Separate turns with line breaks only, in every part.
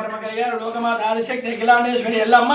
పరమ కళ్యాణ లోకమాత ఆదిశక్తి అఖిలాండేశ్వరి ఎల్లమ్మ.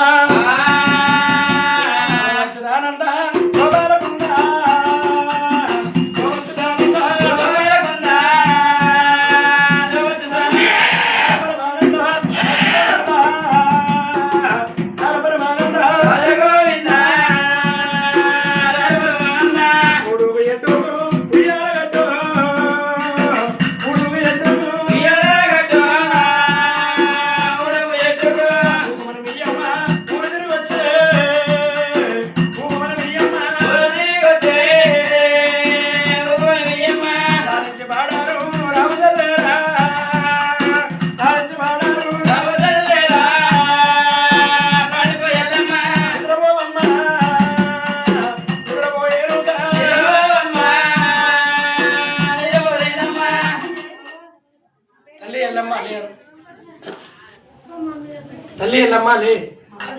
ఎల్లమ్మ లే.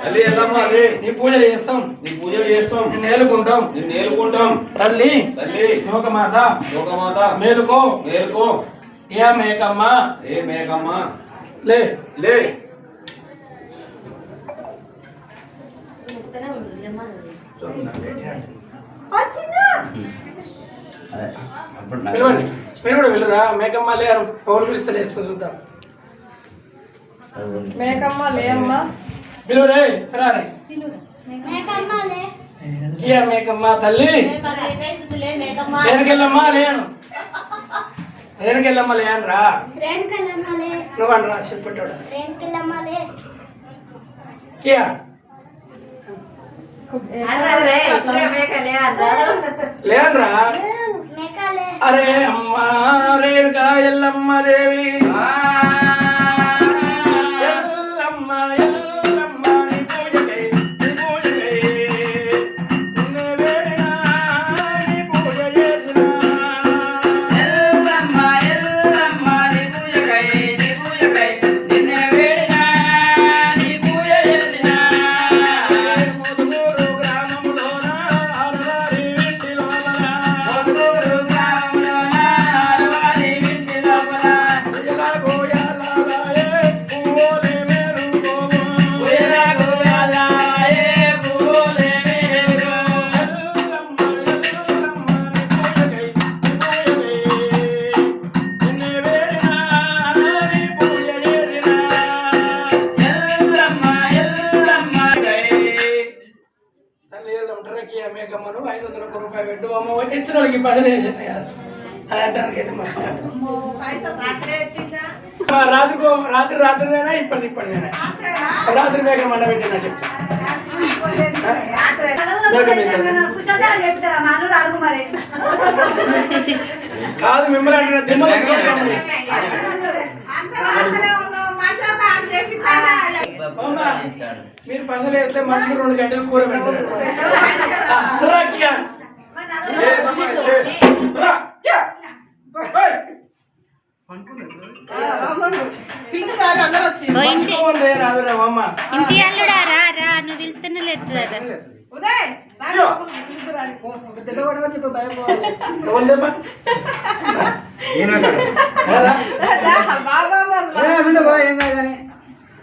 తల్లి ఎల్లమ్మ లే.
నీ పూజలు చేస్తాం.
నీ పూజలు చేస్తాం.
నిన్ను ఏలుకుంటాం
నిన్ను
తల్లి
తల్లి.
లోకమాత
లోకమాత.
మేలుకో.
మేలుకో.
ఏ మేకమ్మ?
ఏ మేఘమ్మ
లే.
లే.
పిలవండి. మీరు కూడా వెళ్ళరా? మేకమ్మ లే అని పౌరు పిలిస్తే లేస్తా చూద్దాం.
మేకమ్మ లేమ్మ.
పిలువరే రారే కియా మేకమ్మ తల్లి. దేనికెళ్ళమ్మా లేను. దేనికెళ్ళమ్మ లేను రా నువ్వు అనరా చెప్పేటోడు కియా లేనురా? అరే అమ్మ రేణుకా ఎల్లమ్మ దేవి. వందల ఒక్క రూపాయలు పెట్టు. అమ్మ ఇచ్చిన వాళ్ళకి పైసలు వేసేది కాదు అది అంటానికి అయితే రాత్రికో రాత్రి రాత్రిదైనా ఇప్పటిది ఇప్పటిదైనా. రాత్రి మేకం మండ పెట్టిన చెప్తా. కాదు మిమ్మల్ని అంటున్నా తిమ్మలు? మీరు పైసలు వేస్తే మనిషికి రెండు గంటలు కూర
ఇంటి అల్లుడా రా రా నువ్వు వెళ్తేనే లేస్తుందట
తెల్లవాడమని చెప్పి భయపోవాలి ఎవరు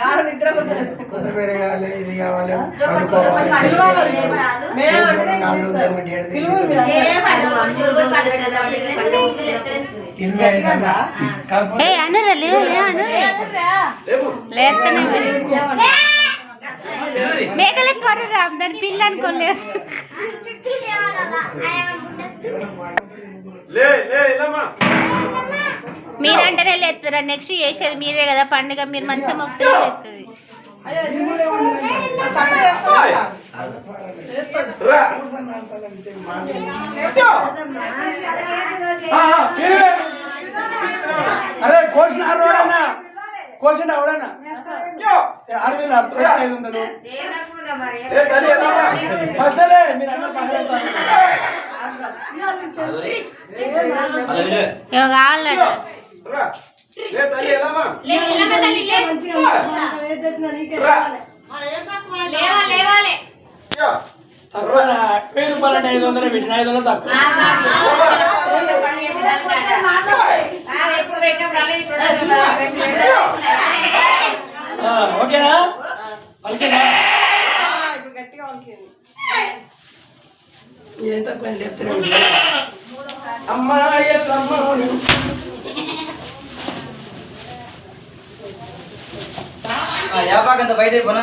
అయ్యో.
అమ్మ కొత్త పేరు కావాలి ఇది కావాలి పండుకోవాలి. ఇరవై ఐదు అన్న. కాకపోతే
ఏ అనురా లే లే అనురా
లేపు
లేస్తేనే మరి. మేకలకు కొర్రరా దాని పిల్ల అనుకోలేదు
లే లే
మీరంటేనే లేస్తారా నెక్స్ట్ చేసేది మీరే కదా. పండుగ మీరు మంచిగా మొక్కుతూనే లేస్తుంది.
అరే కోసిన రోడన్నా. కోసిన ఎవడన్నా అడవిలో ఐదు వందలు. అసలే మీరు అన్న
కావాలట.
రా. లే తల్లి ఎల్లమ్మ. రా. యో. తర్వాత వెయ్యి రూపాయలు అంటే ఐదు వందలు పెట్టిన ఐదు వందలు తక్కువ. ఓకేనా. ఏం! అమ్మాయి ఎల్లమ్మ.
ಯಾವಾಗ ಅಂತ ಬಯಟೇ
ಪೋನ